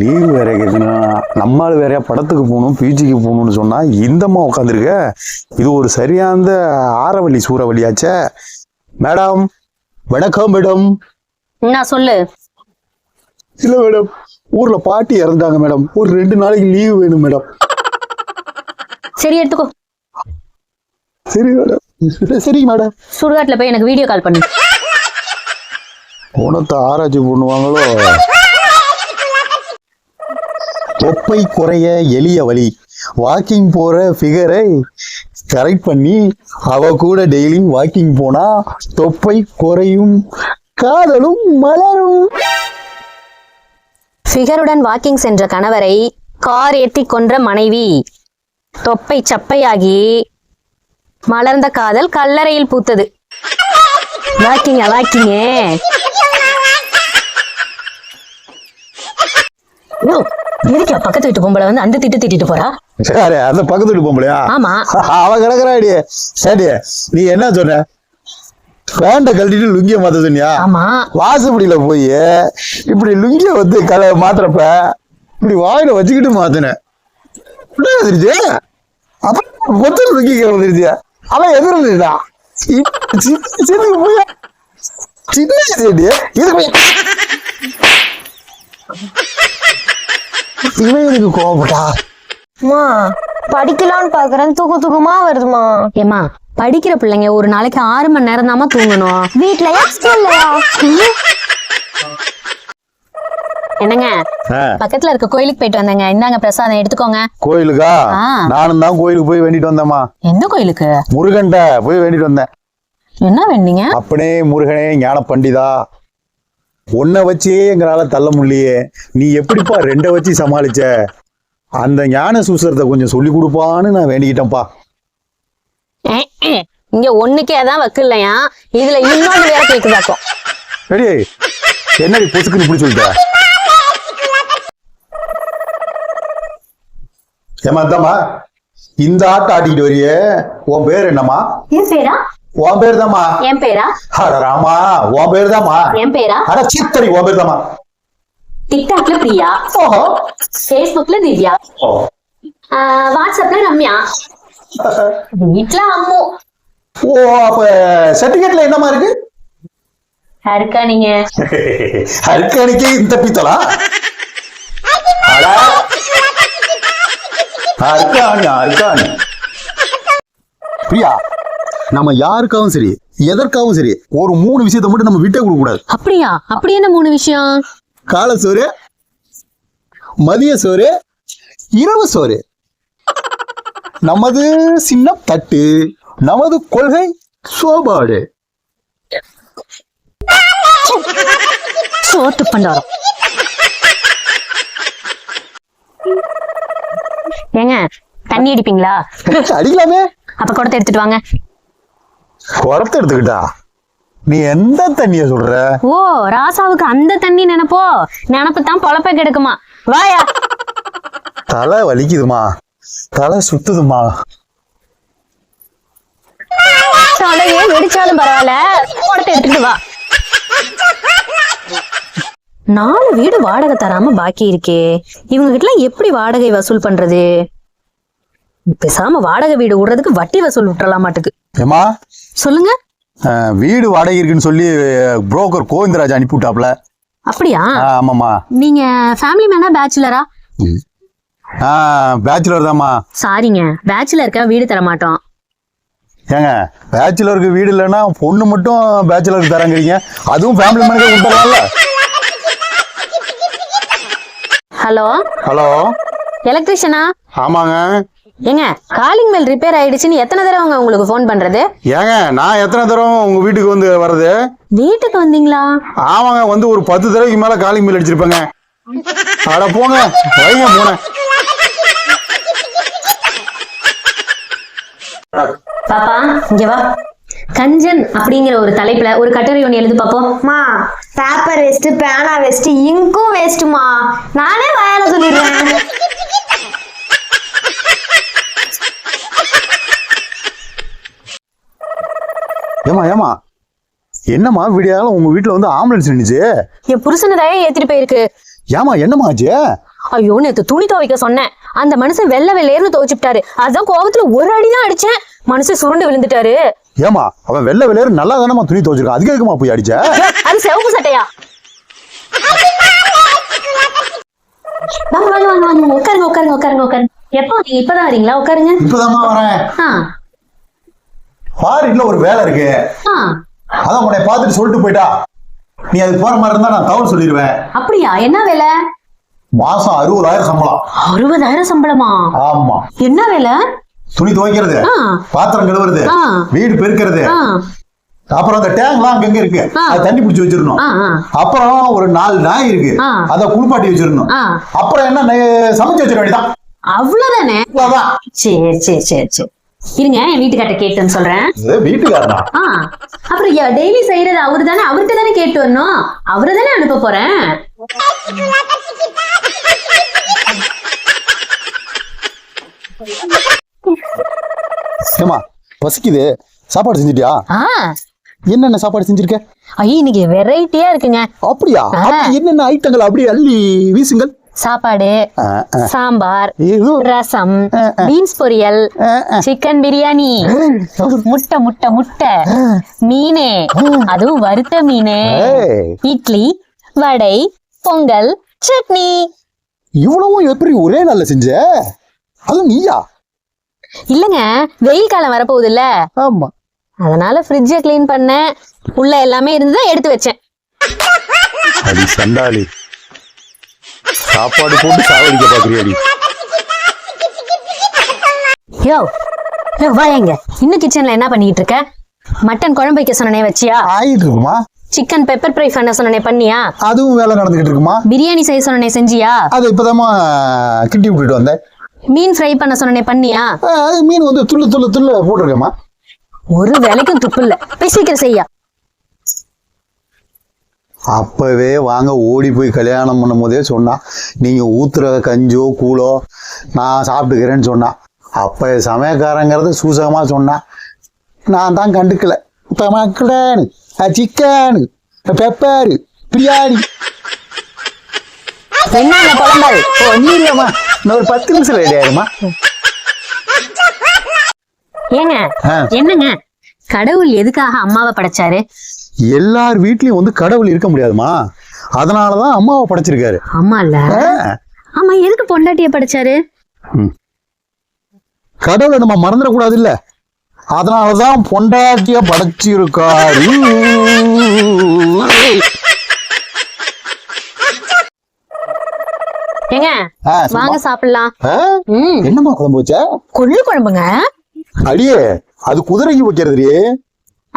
Leave வேற நம்மால் வேறையா படத்துக்கு போகணும் பீச்சுக்கு போகணும்னு சொன்னா இந்தம்மா உட்காந்துருக்க? இது ஒரு சரியான ஆரவழி சூறாவளியாச்சே மேடம் வணக்கம் மேடம். என்ன சொல்லு. இல்ல மேடம் ஊர்ல பாட்டி இறந்துட்டாங்க மேடம். ஒரு ரெண்டு நாளைக்கு லீவு வேணும் மேடம். சரி எடுத்துக்கோ. சரி மேடம். சரி மேடம். சுடுகாட்டுல போய் எனக்கு வீடியோ கால் பண்ணு. உனத்தை ஆராய்ச்சி பண்ணுவாங்களோ? தொப்பை குறைய எளிய வழி. வாக்கிங் போற ஃபிகரை கரெக்ட் பண்ணி அவ கூட டெய்லி வாக்கிங் போனா தொப்பை குறையும் காதலும் மலரும். ஃபிகருடன் வாக்கிங் சென்ற கணவரை கார் ஏத்தி கொன்ற மனைவி. தொப்பை சப்பையாகி மலர்ந்த காதல் கல்லறையில் பூத்தது. வாக்கிங்க வாக்கிங்க எதுக்கு பக்கத்து வீட்டு பொம்பளை வந்து அந்த திட்டு திட்டிட்டு போறா? சரி அந்த பக்கத்து வீட்டு பொம்பளையா? ஆமா. அவ கிடக்குறாடி சரி நீ என்ன சொன்ன? பேண்ட கழட்டிட்டு லுங்கிய மாத்த சொன்னியா ஆமா. வாசப்படியில போய் இப்படி லுங்கிய வந்து கல மாத்துறப்ப இப்படி வாயில வச்சுக்கிட்டு மாத்தினேன் வந்துருச்சு அப்புறம் மொத்தம் லுங்கி வந்துருச்சு அவன் எதிர்ந்துடா சின்ன செடி இது போய் இவன் எனக்கு கோவப்பட்டா? அம்மா படிக்கலாம்னு பாக்குறேன். தூக்க தூக்கமா வருதுமா? ஏமா படிக்கிற பிள்ளைங்க ஒரு நாளைக்கு ஆறு மணி நேரம் தாமா தூங்கணும். வீட்லயா ஸ்கூல்லயா என்னங்க பக்கத்துல இருக்க கோயிலுக்கு போயிட்டு வந்தேங்க. இந்தாங்க பிரசாதம் எடுத்துக்கோங்க. கோயிலுக்கா. நானும் தான் கோயிலுக்கு போய் வேண்டிட்டு வந்தேம்மா. எந்த கோயிலுக்கு? முருகன்ட்ட போய் வேண்டிட்டு வந்தேன். என்ன வேண்டீங்க? அப்பனே முருகனே ஞான பண்டிதா உன்னை வச்சே எங்களால தள்ள முடியலையே. நீ எப்படிப்பா ரெண்டை வச்சு சமாளிச்ச? அந்த ஞான சூசரத்தை கொஞ்சம் சொல்லி கொடுப்பான்னு நான் வேண்டிக்கிட்டேன்ப்பா. இங்க ஒண்ணுக்கே தான் வக்கில்லையா இதுல இன்னொன்னு வேற கேக்குதாக்கும் ரெடி என்னடி பொசுக்குன்னு இப்படி சொல்லிட்ட? ஏமாத்தாமா இந்த ஆட்டம் ஆட்டிக்கிட்டு வரியே. உன் பேர் என்னம்மா? என் பேரா? உன் பேர் தாம்மா என் பேரா? அட ராமா உன் பேர் தாம்மா என் பேரா? அட சித்தரி உன் பேர் தாம்மா டிக்டாக்ல பிரியா? ஓஹோ. ஃபேஸ்புக்ல திவ்யா வாட்ஸ்அப்ல ரம்யா? வீட்ல அம்மு. ஓ அப்ப சர்டிபிகேட்ல என்னமா இருக்கு நீங்க அருக்காணிக்கு இந்த பித்தலா. அருக்காணி அருக்காணி பிரியா நம்ம யாருக்காகவும் சரி எதற்காகவும் சரி ஒரு மூணு விஷயத்தை மட்டும் நம்ம விட்டே கொடுக்க கூடாது. அப்படியா? அப்படி என்ன மூணு விஷயம்? காலை சோறு மதிய சோறு இரவு சோறு. நமது சின்ன தட்டு நமது கொள்கை சோபாடு. சோத்து பண்டாரம். ஏங்க தண்ணி அடிப்பீங்களா? அடிக்கலாமே. அப்ப குடத்தை எடுத்துட்டு வாங்க. குடத்தை எடுத்துக்கிட்டா? நீ எந்த தண்ணிய சொல்ற? ஓ ராசாவுக்கு அந்த தண்ணி நினைப்போ? நினப்பு தான் பொழப்ப கெடுக்குமா. வாயா. தலை வலிக்குதுமா? தலை சுத்துதுமா? தலையே வெடிச்சாலும் பரவாயில்ல. எடுத்துட்டு வா. நாலு வீடு வாடகை தராம பாக்கி இருக்கே. இவங்க கிட்ட எப்படி வாடகை வசூல் பண்றது? பேசாம வாடகை வீடு விடுறதுக்கு வட்டி வசூல் விட்டுறலாம் மாட்டுக்கு ஏமா சொல்லுங்க. வீடு வாடகை இருக்குன்னு சொல்லி புரோக்கர் கோவிந்தராஜ் அனுப்பி விட்டாப்ல அப்படியா ஆமாம்மா. நீங்க ஃபேமிலி மேனா பேச்சுலரா ஆ பேச்சுலர் தாம்மா. சாரிங்க. பேச்சுலருக்கா வீடு தர மாட்டோம். ஏங்க பேச்சுலருக்கு வீடு இல்லைன்னா பொண்ணு மட்டும் பேச்சுலருக்கு தரங்கிறீங்க. அதுவும் ஃபேமிலி மேனேஜர் கொடுத்துடலாம்ல. ஹலோ? ஹலோ? எலக்ட்ரிஷியனா ஆமாங்க. ஏங்க காலிங் பெல் ரிப்பேர் ஆயிடுச்சுன்னு எத்தனை தடவை உங்களுக்கு ஃபோன் பண்றது? ஏங்க நான் எத்தனை தடவை உங்க வீட்டுக்கு வந்து வர்றது? வீட்டுக்கு வந்தீங்களா? ஆமாங்க வந்து ஒரு பத்து தடவைக்கு மேல காலிங் பில் அடிச்சிருப்பேங்க. அட போங்க வைங்க போனேன் பாப்பா இங்க வா. கஞ்சன் அப்படிங்கிற ஒரு தலைப்புல ஒரு கட்டுரை ஒன்று எழுது பாப்போம். மா பேப்பர் வேஸ்ட் பேனா வேஸ்ட் இங்கும் வேஸ்ட்டுமா நானே வாயால சொல்லிடுறேன். ஏமா ஏமா என்னம்மா விடியாலும் உங்க வீட்டுல வந்து ஆம்புலன்ஸ் நின்னுச்சு? என் புருஷனை தயா ஏத்திட்டு போயிருக்கு. ஏமா என்னம்மா ஆச்சு? ஐயோ நேத்து துணி துவைக்க சொன்னேன். அந்த மனுஷன் வெள்ளை வெள்ளையர்னு துவைச்சுட்டாரு அதான் கோவத்துல ஒரு அடி தான் அடிச்சேன். மனுஷன் சுருண்டு விழுந்துட்டாரு. ஏமா அவன் வெள்ளை வெள்ளையர் நல்லா தானம்மா துணி துவைச்சிருக்கான்? அதுக்கு எதுக்குமா போய் அடிச்ச? அது சிவப்பு சட்டையா? வாங்க வாங்க வாங்க வாங்க உட்காருங்க உட்காருங்க உட்காருங்க உட்காருங்க. எப்போ நீங்க இப்பதான் வரீங்களா? உட்காருங்க. இப்பதாம்மா வரேன். ஆ. ஃபாரின்ல ஒரு வேலை இருக்கு. அதான் உன்னை பார்த்துட்டு சொல்லிட்டு போயிட்டா. நீ அதுக்கு போற மாதிரி இருந்தா நான் தவறு சொல்லிடுவேன். அப்படியா? என்ன வேலை? மாசம் அறுபதாயிரம் சம்பளம். அறுபதாயிரம் சம்பளமா? ஆமா. என்ன வேலை? துணி துவைக்கிறது. பாத்திரம் கழுவுறது. வீடு பெருக்கிறது. அப்புறம் அந்த டேங்க்லாம் அங்கங்க இருக்கு. அது தண்ணி பிடிச்சி வச்சிடணும். அப்புறம் ஒரு நாலு நாய் இருக்கு. அத குளிப்பாட்டி வச்சிடணும். அப்புறம் என்ன சமைச்சு வச்சிட வேண்டியதான் அவ்வளவுதானே? அவ்வளவுதான். சரி சரி சரி சரி. இருங்க என் வீட்டுக்கார்ட்ட கேட்டேன்னு சொல்றேன். வீட்டுக்காரனா? அப்புறம் டெய்லி செய்யறது அவரு தானே அவர்கிட்ட தானே கேட்டு வரணும். அவரை தானே அனுப்ப போறேன். ஏமா பசிக்குது. சாப்பாடு செஞ்சுட்டியா? என்னென்ன சாப்பாடு செஞ்சிருக்க? ஐயோ இன்னைக்கு வெரைட்டியா இருக்குங்க. அப்படியா? என்னென்ன ஐட்டங்கள் அப்படியே அள்ளி வீசுங்கள்? சாப்பாடு. சாம்பார் ரசம். பீன்ஸ் பொரியல். சிக்கன் பிரியாணி முட்டை முட்டை முட்டை மீனு அதுவும் வறுத்த மீனு இட்லி வடை பொங்கல் சட்னி. இவ்வளவும் எப்படி ஒரே நாள்ல செஞ்ச? அது நீயா? இல்லங்க வெயில் காலம் வரப்போகுது இல்ல ஆமா. அதனால ஃப்ரிட்ஜை க்ளீன் பண்ணேன். உள்ள எல்லாமே இருந்துதான் எடுத்து வச்சேன். அடி சண்டாளி. சாப்பாடு போட்டு சாவடிக்க பாக்குறியாடி. யோ யோ வாயங்க இன்னும் கிச்சன்ல என்ன பண்ணிட்டு இருக்க? மட்டன் குழம்பு வைக்க சொன்னனே வச்சியா? ஆயிட்டு இருக்குமா சிக்கன் பெப்பர் ஃப்ரை பண்ண சொன்னனே பண்ணியா? அதுவும் வேலை நடந்துகிட்டு இருக்குமா? பிரியாணி செய்ய சொன்னனே செஞ்சியா? அது இப்பதாம்மா கிட்டி விட்டுட்டு வந்தேன். மீன் ஃப்ரை பண்ண சொன்னனே பண்ணியா? அது மீன் வந்து துள்ளு துள்ளு துள்ளு போட்டிருக்கேம்மா. ஒரு வேலைக்கும் துப்பு இல்ல. போய் சீக்கிரம் செய்யா. அப்பவே வாங்க ஓடி போய் கல்யாணம் பண்ணும் போதே சொன்னான் நீங்க ஊத்துற கஞ்சோ கூழோ நான் சாப்பிட்டுக்கிறேன்னு சொன்னான் அப்ப சமயக்காரங்கிறது சூசகமா சொன்னான் நான் தான் கண்டுக்கல. இப்ப மக்களானு சிக்கனு பெப்பரு பிரியாணி. என்ன இன்னும் ஒரு பத்து நிமிஷம் ரெடி ஆயிருமா ஏங்க ஆ. என்னங்க? கடவுள் எதுக்காக அம்மாவை படைச்சாரு? எல்லார் வீட்லயும் வந்து கடவுள் இருக்க முடியாதுமா? அதனாலதான் அம்மாவை படைச்சிருக்காரு. அம்மா இல்ல. ஆமா எதுக்கு பொண்டாட்டிய படைச்சாரு? கடவுளை நம்ம மறந்துடக்கூடாது இல்ல அதனாலதான் பொண்டாட்டிய படைச்சிருக்காரு. ஏங்க. வாங்க சாப்பிடலாம். ஆ? ம். என்னம்மா குழம்பு வச்ச? கொள்ளு குழம்புங்க. அடியே அது குதிரைக்கு வைக்கிறதுடி.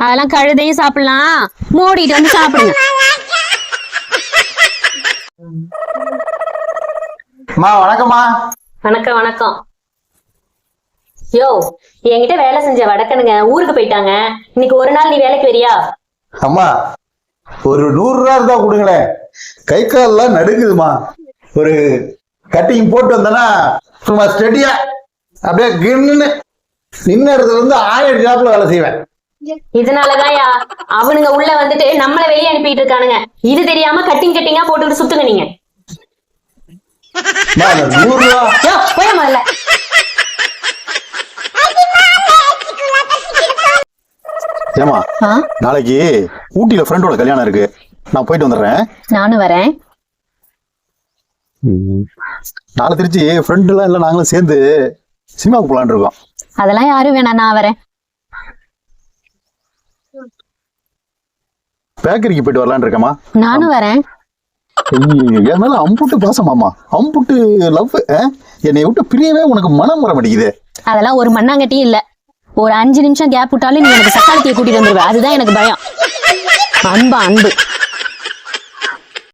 அதெல்லாம் கழுதையும் சாப்பிடலாம். மூடிட்டு வந்து சாப்பிடுங்க. அம்மா வணக்கம்மா. வணக்கம் வணக்கம். யோ என்கிட்ட வேலை செஞ்ச வடக்கனுங்க ஊருக்கு போயிட்டாங்க. இன்னைக்கு ஒரு நாள் நீ வேலைக்கு வரியா? அம்மா ஒரு நூறு ரூபா இருந்தா கொடுங்களேன். கை கால்லாம் நடுங்குதுமா ஒரு கட்டிங் போட்டு வந்தேன்னா சும்மா ஸ்டெடியா அப்படியே கின்னு நின்ன இடத்துல இருந்து ஆயிரம் ஜாப்ல வேலை செய்வேன். இதனாலதான்யா அவனுங்க உள்ள வந்துட்டு நம்மள வெளியே அனுப்பிட்டு இருக்கானுங்க. இது தெரியாம கட்டிங் கட்டிங்கா போட்டுக்கிட்டு சுத்துங்க நீங்க. ஏமா நாளைக்கு ஊட்டியில ஃப்ரெண்டோட கல்யாணம் இருக்கு. நான் போயிட்டு வந்துடுறேன். நானும் வரேன். நாளை திருச்சி ஃப்ரெண்ட் எல்லாம் இல்லை நாங்களும் சேர்ந்து சினிமாவுக்கு போலான்னு இருக்கோம். அதெல்லாம் யாரும் வேணாம் நான் வரேன். பேக்கரிக்கு போயிட்டு வரலான்னு இருக்கேம்மா. நானும் வரேன். என் மேல அம்புட்டு பாசமாமா அம்புட்டு லவ் என்னை விட்டு பிரியவே உனக்கு மனம் வர மாட்டேங்குது. அதெல்லாம் ஒரு மண்ணாங்கட்டியும் இல்ல. ஒரு அஞ்சு நிமிஷம் கேப் விட்டாலும் நீ எனக்கு சக்காலத்தியை கூட்டிட்டு வந்துருவ. அதுதான் எனக்கு பயம். அன்பா அன்பு.